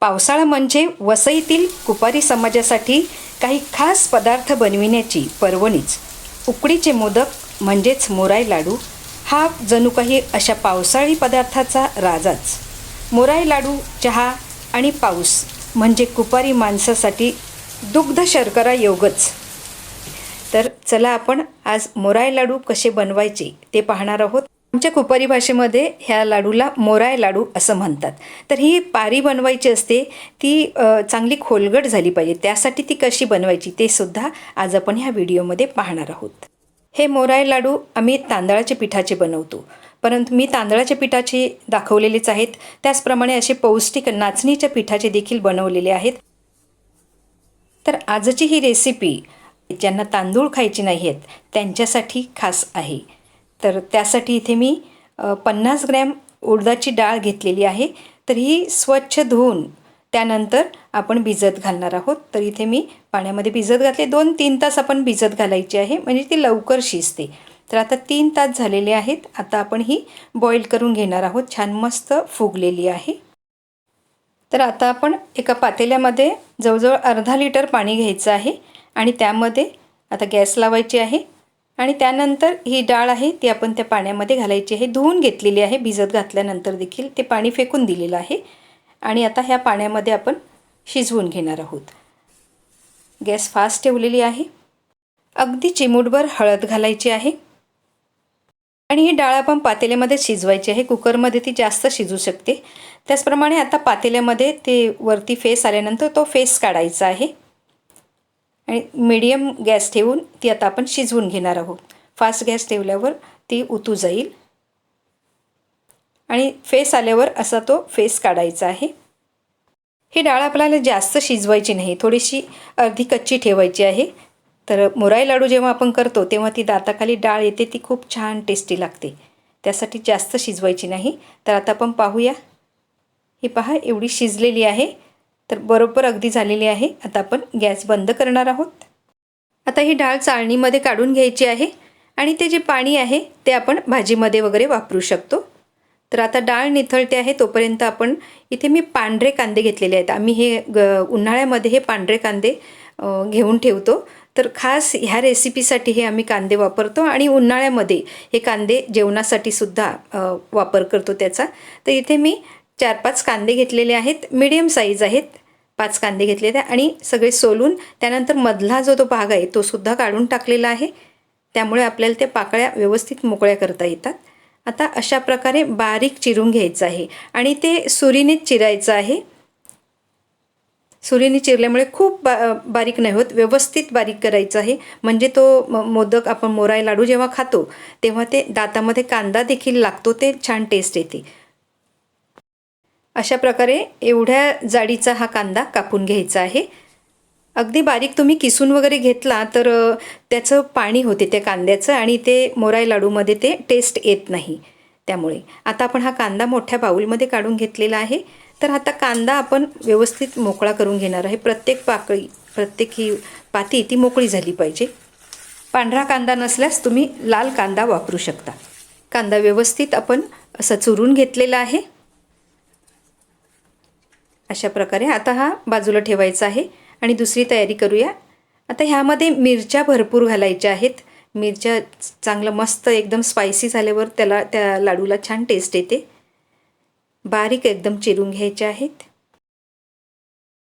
पावसाळा म्हणजे वसईतील कुपारी समाजासाठी काही खास पदार्थ बनविण्याची पर्वणीच. उकडीचे मोदक म्हणजेच मोराई लाडू हा जणू काही अशा पावसाळी पदार्थाचा राजाच. मोराई लाडू चहा आणि पाऊस म्हणजे कुपारी माणसासाठी दुग्ध शर्करा योगच. तर चला आपण आज मोराय लाडू कसे बनवायचे ते पाहणार आहोत. आमच्या कुपारी भाषेमध्ये ह्या लाडूला मोराय लाडू असं म्हणतात. तर ही पारी बनवायची असते ती चांगली खोलगट झाली पाहिजे. त्यासाठी ती कशी बनवायची ते सुद्धा आज आपण ह्या व्हिडिओमध्ये पाहणार आहोत. हे मोराय लाडू आम्ही तांदळाच्या पिठाचे बनवतो. परंतु मी तांदळाच्या पिठाचे दाखवलेलेच आहेत. त्याचप्रमाणे असे पौष्टिक नाचणीच्या पिठाचे देखील बनवलेले आहेत. तर आजची ही रेसिपी ज्यांना तांदूळ खायचे नाही आहेत त्यांच्यासाठी खास आहे. तर त्यासाठी इथे मी पन्नास ग्रॅम उडदाची डाळ घेतलेली आहे. तर ही स्वच्छ धुवून त्यानंतर आपण भिजत घालणार आहोत. तर इथे मी पाण्यामध्ये भिजत घातले. दोन तीन तास आपण भिजत घालायची आहे. म्हणजे ती लवकर शिजते. तर आता तीन तास झालेले आहेत. आता आपण ही बॉईल करून घेणार आहोत. छान मस्त फुगलेली आहे. तर आता आपण एका पातेल्यामध्ये जवळजवळ अर्धा लिटर पाणी घ्यायचं आहे. आणि त्यामध्ये आता गॅस लावायची आहे. आणि त्यानंतर ही डाळ आहे ती आपण त्या पाण्यामध्ये घालायची आहे. धुवून घेतलेली आहे भिजत घातल्यानंतर देखील ते पाणी फेकून दिलेलं आहे. आणि आता ह्या पाण्यामध्ये आपण शिजवून घेणार आहोत. गॅस फास्ट ठेवलेली आहे. अगदी चिमूटभर हळद घालायची आहे. आणि ही डाळ आपण पातेल्यामध्ये शिजवायची आहे. कुकरमध्ये ती जास्त शिजू शकते. त्याचप्रमाणे आता पातेल्यामध्ये ते वरती फेस आल्यानंतर तो फेस काढायचा आहे. आणि मिडियम गॅस ठेवून ती आता आपण शिजवून घेणार आहोत. फास्ट गॅस ठेवल्यावर ती उतू जाईल. आणि फेस आल्यावर असा तो फेस काढायचा आहे. ही डाळ आपल्याला जास्त शिजवायची नाही. थोडीशी अर्धी कच्ची ठेवायची आहे. तर मुराई लाडू जेव्हा आपण करतो तेव्हा ती दाताखाली डाळ येते ती खूप छान टेस्टी लागते. त्यासाठी जास्त शिजवायची नाही. तर आता आपण पाहूया. ही पहा एवढी शिजलेली आहे. तर बरोबर अगदी झालेली आहे. आता आपण गॅस बंद करणार आहोत. आता ही डाळ चाळणीमध्ये काढून घ्यायची आहे आणि ते जे पाणी आहे ते आपण भाजीमध्ये वगैरे वापरू शकतो. तर आता डाळ निथळते आहे तोपर्यंत आपण इथे मी पांढरे कांदे घेतलेले आहेत. आम्ही हे ग उन्हाळ्यामध्ये हे पांढरे कांदे घेऊन ठेवतो. तर खास ह्या रेसिपीसाठी हे आम्ही कांदे वापरतो आणि उन्हाळ्यामध्ये हे कांदे जेवणासाठी सुद्धा वापर करतो त्याचा. तर इथे मी चार पाच कांदे घेतलेले आहेत. मिडियम साईज आहेत. पाच कांदे घेतलेले आहे आणि सगळे सोलून त्यानंतर मधला जो तो भाग आहे तो सुद्धा काढून टाकलेला आहे. त्यामुळे आपल्याला त्या पाकळ्या व्यवस्थित मोकळ्या करता येतात. आता अशा प्रकारे बारीक चिरून घ्यायचं आहे आणि ते सुरीनेच चिरायचं आहे. सुरीने चिरल्यामुळे खूप बा बारीक नाही होत व्यवस्थित बारीक करायचं आहे. म्हणजे तो म- मोदक आपण मोराय लाडू जेव्हा खातो तेव्हा ते दातामध्ये कांदा देखील लागतो ते छान टेस्ट येते. अशा प्रकारे एवढ्या जाडीचा हा कांदा कापून घ्यायचा आहे. अगदी बारीक तुम्ही किसून वगैरे घेतला तर त्याचं पाणी होते त्या कांद्याचं आणि ते मोराई लाडूमध्ये ते टेस्ट येत नाही. त्यामुळे आता आपण हा कांदा मोठ्या बाऊलमध्ये काढून घेतलेला आहे. तर आता कांदा आपण व्यवस्थित मोकळा करून घेणार आहे. प्रत्येक पाकळी प्रत्येक ही पाती ती मोकळी झाली पाहिजे. पांढरा कांदा नसल्यास तुम्ही लाल कांदा वापरू शकता. कांदा व्यवस्थित आपण असा चुरून घेतलेला आहे. अशा प्रकारे आता हा बाजूला ठेवायचा आहे. आणि दुसरी तयारी करूया. आता ह्यामध्ये मिरच्या भरपूर घालायच्या आहेत. मिरच्या चांगलं मस्त एकदम स्पायसी झाल्यावर त्याला त्या लाडूला छान टेस्ट येते. बारीक एकदम चिरून घ्यायच्या आहेत.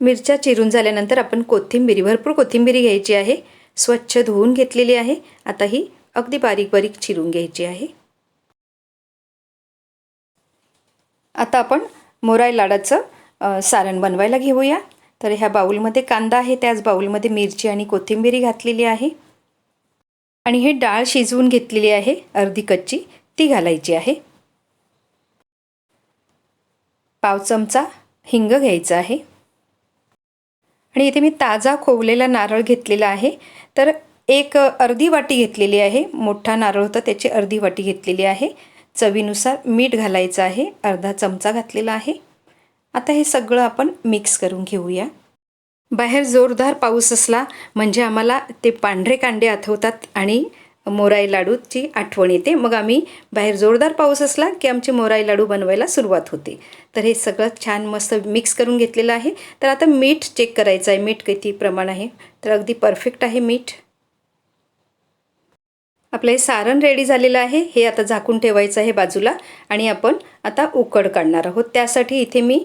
मिरच्या चिरून झाल्यानंतर आपण कोथिंबिरी भरपूर कोथिंबिरी घ्यायची आहे. स्वच्छ धुवून घेतलेली आहे. आता ही अगदी बारीक बारीक चिरून घ्यायची आहे. आता आपण मोराय लाडाचं सारण बनवायला घेऊया. तर ह्या बाऊलमध्ये कांदा आहे त्याच बाऊलमध्ये मिरची आणि कोथिंबिरी घातलेली आहे. आणि हे डाळ शिजवून घेतलेली आहे अर्धी कच्ची. ती घालायची आहे. पाव चमचा हिंग घ्यायचा आहे. आणि इथे मी ताजा खोवलेला नारळ घेतलेला आहे. तर एक अर्धी वाटी घेतलेली आहे. मोठा नारळ होता त्याची अर्धी वाटी घेतलेली आहे. चवीनुसार मीठ घालायचं आहे. अर्धा चमचा घातलेला आहे. आता हे सगळं आपण मिक्स करून घेऊया. बाहेर जोरदार पाऊस असला म्हणजे आम्हाला ते पांढरे कांडे आठवतात आणि मोराई लाडूची आठवण येते. मग आम्ही बाहेर जोरदार पाऊस असला की आमचे मोराई लाडू बनवायला सुरुवात होते. तर हे सगळं छान मस्त मिक्स करून घेतलेलं आहे. तर आता मीठ चेक करायचं आहे. मीठ किती प्रमाण आहे? तर अगदी परफेक्ट आहे मीठ. आपलं हे सारण रेडी झालेलं आहे. हे आता झाकून ठेवायचं आहे बाजूला आणि आपण आता उकड काढणार आहोत. त्यासाठी इथे मी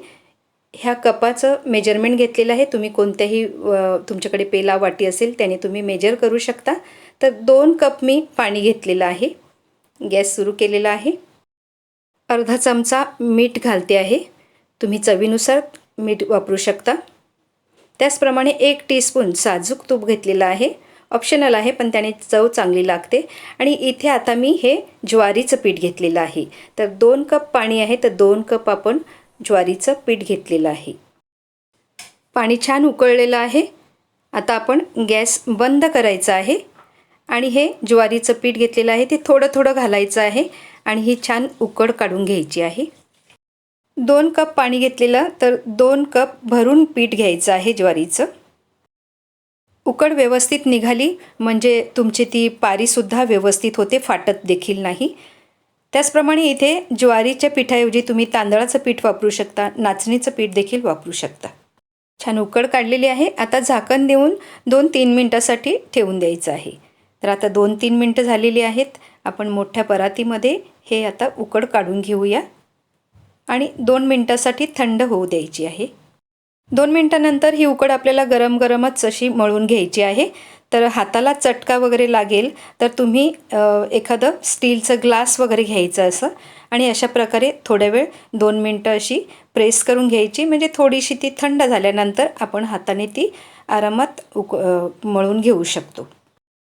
ह्या कपाचं मेजरमेंट घेतलेलं आहे. तुम्ही कोणत्याही तुमच्याकडे पेला वाटी असेल त्याने तुम्ही मेजर करू शकता. तर दोन कप मी पाणी घेतलेलं आहे. गॅस सुरू केलेला आहे. अर्धा चमचा मीठ घालते आहे. तुम्ही चवीनुसार मीठ वापरू शकता. त्याचप्रमाणे एक टीस्पून साजूक तूप घेतलेलं आहे. ऑप्शनल आहे पण त्याने चव चांगली लागते. आणि इथे आता मी हे ज्वारीचं पीठ घेतलेलं आहे. तर दोन कप पाणी आहे तर दोन कप आपण ज्वारीचं पीठ घेतलेलं आहे. पाणी छान उकळलेलं आहे. आता आपण गॅस बंद करायचा आहे आणि हे ज्वारीचं पीठ घेतलेलं आहे ते थोडं थोडं घालायचं आहे आणि ही छान उकड काढून घ्यायची आहे. दोन कप पाणी घेतलेलं तर दोन कप भरून पीठ घ्यायचं आहे ज्वारीचं. उकड व्यवस्थित निघाली म्हणजे तुमची ती पारीसुद्धा व्यवस्थित होते फाटत देखील नाही. त्याचप्रमाणे इथे ज्वारीच्या पिठाऐवजी तुम्ही तांदळाचं पीठ वापरू शकता नाचणीचं पीठ देखील वापरू शकता. छान उकड काढलेली आहे. आता झाकण देऊन दोन तीन मिनटासाठी ठेवून द्यायचं आहे. तर आता दोन तीन मिनटं झालेली आहेत. आपण मोठ्या परातीमध्ये हे आता उकड काढून घेऊया. आणि दोन मिनटासाठी थंड होऊ द्यायची आहे. दोन मिनटानंतर ही उकड आपल्याला गरम गरमच अशी मळून घ्यायची आहे. तर हाताला चटका वगैरे लागेल तर तुम्ही एखादं स्टीलचं ग्लास वगैरे घ्यायचं असं आणि अशा प्रकारे थोड्या वेळ दोन मिनटं अशी प्रेस करून घ्यायची. म्हणजे थोडीशी ती थंड झाल्यानंतर आपण हाताने ती आरामात उक मळून घेऊ शकतो.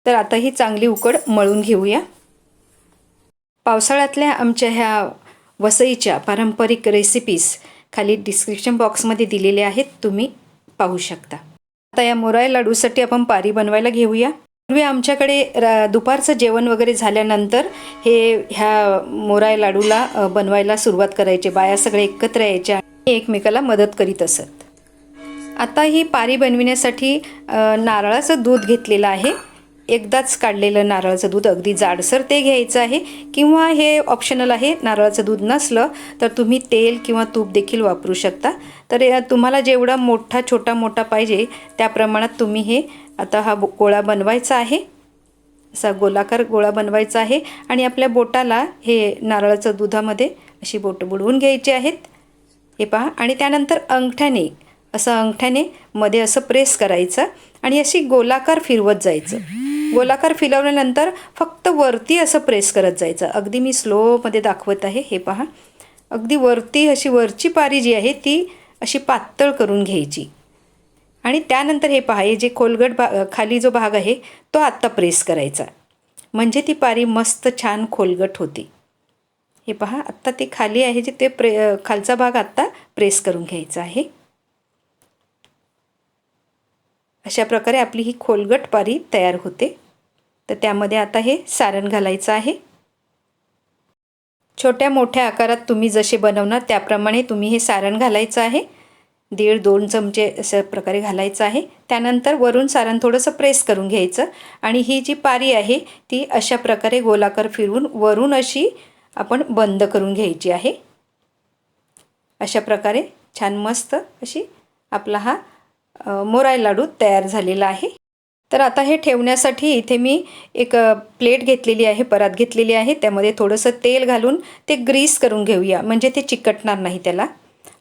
तर आता ही चांगली उकड मळून घेऊया. पावसाळ्यातल्या आमच्या ह्या वसईच्या पारंपरिक रेसिपीज खाली डिस्क्रिप्शन बॉक्समध्ये दिलेले आहेत तुम्ही पाहू शकता. आता या मोराय लाडूसाठी आपण पारी बनवायला घेऊया. पूर्वी आमच्याकडे रा दुपारचं जेवण वगैरे झाल्यानंतर हे ह्या मोराय लाडूला बनवायला सुरुवात करायचे. बाया सगळे एकत्र यायच्या आणि एकमेकाला मदत करीत असत. आता ही पारी बनविण्यासाठी नारळाचं दूध घेतलेलं आहे. एकदाच काढलेलं नारळाचं दूध अगदी जाडसर ते घ्यायचं आहे. किंवा हे ऑप्शनल आहे नारळाचं दूध नसलं तर तुम्ही तेल किंवा तूप देखील वापरू शकता. तर तुम्हाला जेवढा मोठा छोटा मोठा पाहिजे त्या प्रमाणात तुम्ही हे आता हा गोळा बनवायचा आहे. असा गोलाकार गोळा बनवायचा आहे आणि आपल्या बोटाला हे नारळाचं दुधामध्ये अशी बोटं बुडवून घ्यायची आहेत. हे पहा. आणि त्यानंतर अंगठ्याने असं अंगठ्याने मध्ये असं प्रेस करायचं आणि अशी गोलाकार फिरवत जायचं. गोलाकार फिरवल्यानंतर फक्त वरती असं प्रेस करत जायचं. अगदी मी स्लोमध्ये दाखवत आहे हे पहा. अगदी वरती अशी वरची पारी जी आहे ती अशी पातळ करून घ्यायची. आणि त्यानंतर हे पहा हे जे खोलगट भा खाली जो भाग आहे तो आत्ता प्रेस करायचा. म्हणजे ती पारी मस्त छान खोलगट होती. हे पहा आत्ता ती खाली आहे जे ते प्रे खालचा भाग आत्ता प्रेस करून घ्यायचा आहे. अशा प्रकारे आपली ही खोलगट पारी तयार होते. तर त्यामध्ये आता हे सारण घालायचं आहे. छोट्या मोठ्या आकारात तुम्ही जसे बनवणार त्याप्रमाणे तुम्ही हे सारण घालायचं आहे. दीड दोन चमचे अशा प्रकारे घालायचं आहे. त्यानंतर वरून सारण थोडंसं प्रेस करून घ्यायचं. आणि ही जी पारी आहे ती अशा प्रकारे गोलाकार फिरवून वरून अशी आपण बंद करून घ्यायची आहे. अशा प्रकारे छान मस्त अशी आपला हा मोराई मोराय लाडू तयार झालेला आहे. तर आता हे ठेवण्यासाठी इथे मी एक प्लेट घेतलेली आहे परात घेतलेली आहे. त्यामध्ये थोडंसं तेल घालून ते ग्रीस करून घेऊया. म्हणजे ते चिकटणार नाही त्याला.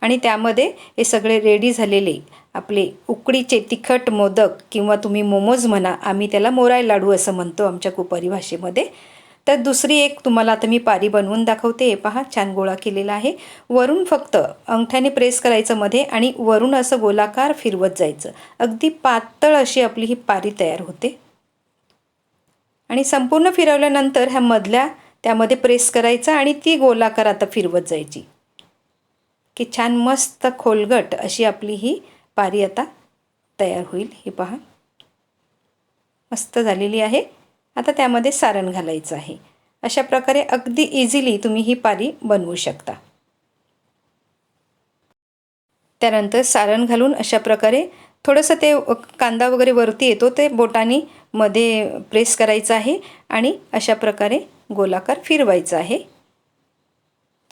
आणि त्यामध्ये हे सगळे रेडी झालेले आपले उकडीचे तिखट मोदक किंवा तुम्ही मोमोज म्हणा आम्ही त्याला मोराय लाडू असं म्हणतो आमच्या कुपारी भाषेमध्ये. तर दुसरी एक तुम्हाला आता मी पारी बनवून दाखवते. हे पहा छान गोळा केलेला आहे. वरून फक्त अंगठ्याने प्रेस करायचं मध्ये आणि वरून असं गोलाकार फिरवत जायचं. अगदी पातळ अशी आपली ही पारी तयार होते. आणि संपूर्ण फिरवल्यानंतर ह्या मधल्या त्यामध्ये प्रेस करायचं आणि ती गोलाकार आता फिरवत जायची. की छान मस्त खोलगट अशी आपली ही पारी आता तयार होईल. हे पहा. मस्त झालेली आहे. आता त्यामध्ये सारण घालायचं आहे. अशा प्रकारे अगदी इझिली तुम्ही ही पारी बनवू शकता. त्यानंतर सारण घालून अशा प्रकारे थोडंसं ते कांदा वगैरे वरती येतो ते बोटाने मध्ये प्रेस करायचं आहे आणि अशा प्रकारे गोलाकार फिरवायचं आहे.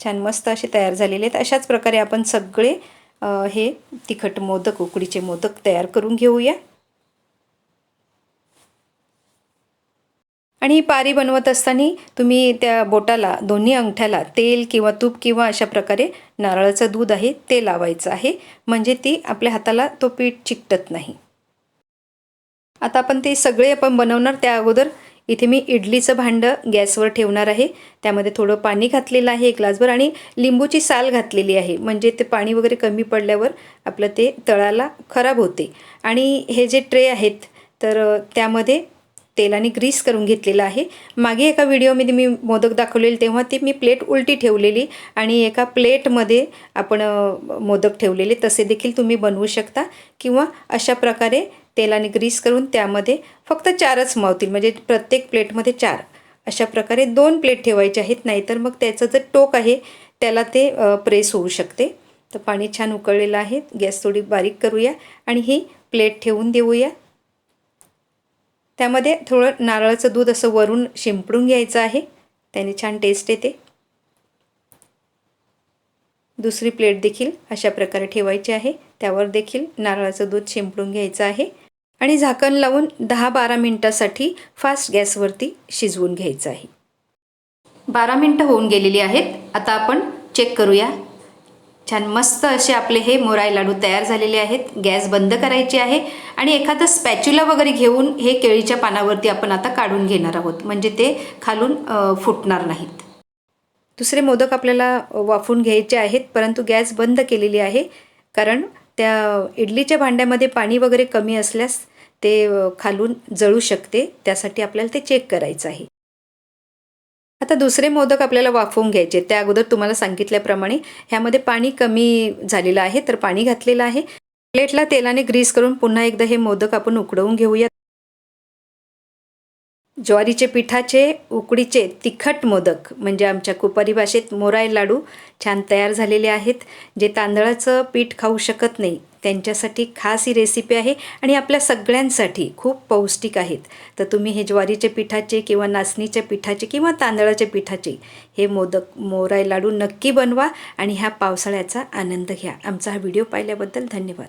छान मस्त असे तयार झालेले आहेत. अशाच प्रकारे आपण सगळे हे तिखट मोदक उकडीचे मोदक तयार करून घेऊया. आणि ही पारी बनवत असताना तुम्ही त्या बोटाला दोन्ही अंगठ्याला तेल किंवा तूप किंवा अशा प्रकारे नारळाचं दूध आहे ते लावायचं आहे. म्हणजे ती आपल्या हाताला तो पीठ चिकटत नाही. आता आपण ते सगळे आपण बनवणार. त्या अगोदर इथे मी इडलीचं भांडं गॅसवर ठेवणार आहे. त्यामध्ये थोडं पाणी घातलेलं आहे एक ग्लासभर आणि लिंबूची साल घातलेली आहे. म्हणजे ते पाणी वगैरे कमी पडल्यावर आपलं ते तळाला खराब होते. आणि हे जे ट्रे आहेत तर त्यामध्ये तेलाने ग्रीस करून घेतलेलं आहे. मागे एका व्हिडिओमध्ये मी मोदक दाखवलेले तेव्हा ती मी प्लेट उलटी ठेवलेली आणि एका प्लेटमध्ये आपण मोदक ठेवलेले. तसे देखील तुम्ही बनवू शकता किंवा अशा प्रकारे तेलाने ग्रीस करून त्यामध्ये फक्त चारच मावतील म्हणजे प्रत्येक प्लेटमध्ये चार. अशा प्रकारे दोन प्लेट ठेवायचे आहेत नाहीतर मग त्याचं जे टोक आहे त्याला ते प्रेस होऊ शकते. तर पाणी छान उकळलेलं आहे गॅस थोडी बारीक करूया आणि ही प्लेट ठेवून देऊया. त्यामध्ये थोडं नारळाचं दूध असं वरून शिंपडून घ्यायचं आहे. त्याने छान टेस्ट येते. दुसरी प्लेट देखील अशा प्रकारे ठेवायची आहे. त्यावर देखील नारळाचं दूध शिंपडून घ्यायचं आहे. आणि झाकण लावून दहा बारा मिनटासाठी फास्ट गॅसवरती शिजवून घ्यायचं आहे. बारा मिनटं होऊन गेलेली आहेत. आता आपण चेक करूया छान मस्त असे आपले हे मोराई लाडू तयार झालेले आहेत. गॅस बंद करायची आहे आणि एखादं स्पॅच्युला वगैरे घेऊन हे केळीच्या पानावरती आपण आता काढून घेणार आहोत. म्हणजे ते खालून फुटणार नाहीत. दुसरे मोदक आपल्याला वाफून घ्यायचे आहेत. परंतु गॅस बंद केलेली आहे. कारण त्या इडलीच्या भांड्यामध्ये पाणी वगैरे कमी असल्यास ते खालून जळू शकते. त्यासाठी आपल्याला ते चेक करायचं आहे. आता दुसरे मोदक आपल्याला वाफवून घ्यायचे त्या अगोदर तुम्हाला सांगितल्याप्रमाणे ह्यामध्ये पाणी कमी झालेलं आहे तर पाणी घातलेलं आहे. प्लेटला तेलाने ग्रीस करून पुन्हा एकदा हे मोदक आपण उकडवून घेऊया ज्वारीचे पिठाचे उकडीचे तिखट मोदक म्हणजे आमच्या कुपारी भाषेत मोराय लाडू छान तयार झालेले आहेत जे तांदळाचं पीठ खाऊ शकत नाही. त्यांच्यासाठी खास ही रेसिपी आहे आणि आपल्या सगळ्यांसाठी खूप पौष्टिक आहेत. तर तुम्ही हे ज्वारीच्या पिठाचे किंवा नाचणीच्या पिठाचे किंवा तांदळाच्या पिठाचे हे मोदक मोराई लाडू नक्की बनवा आणि ह्या पावसाळ्याचा आनंद घ्या. आमचा हा व्हिडिओ पाहिल्याबद्दल धन्यवाद.